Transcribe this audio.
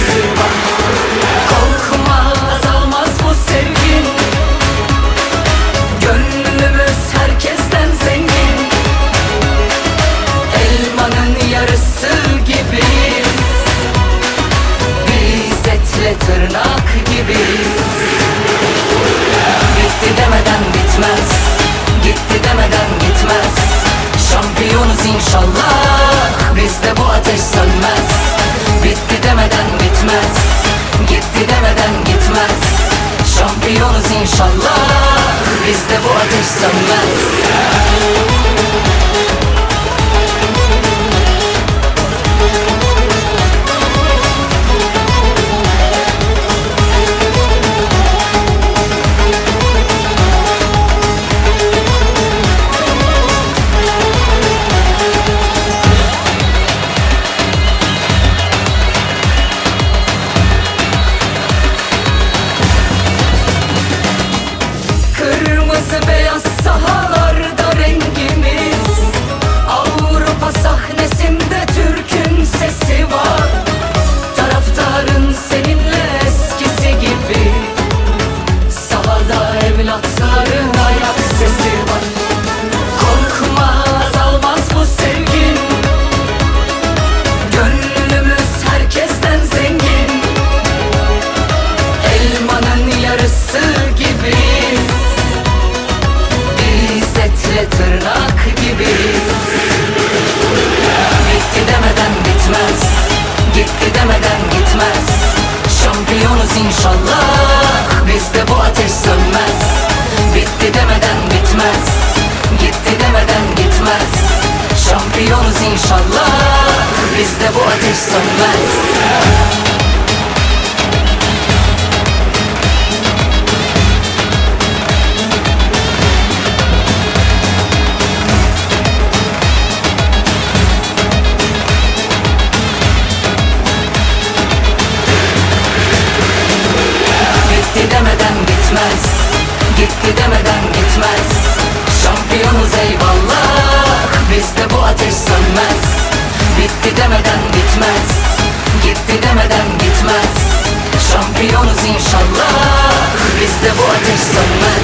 Listen Şampiyonuz inşallah. Bizde bu ateş sönmez. Etle tırnak gibiyiz. Bitti demeden bitmez Gitti demeden gitmez. Şampiyonuz inşallah Bizde bu ateş sönmez. Bitti demeden bitmez Gitti demeden gitmez. Şampiyonuz inşallah Bizde bu ateş sönmez gitmez Şampiyonuz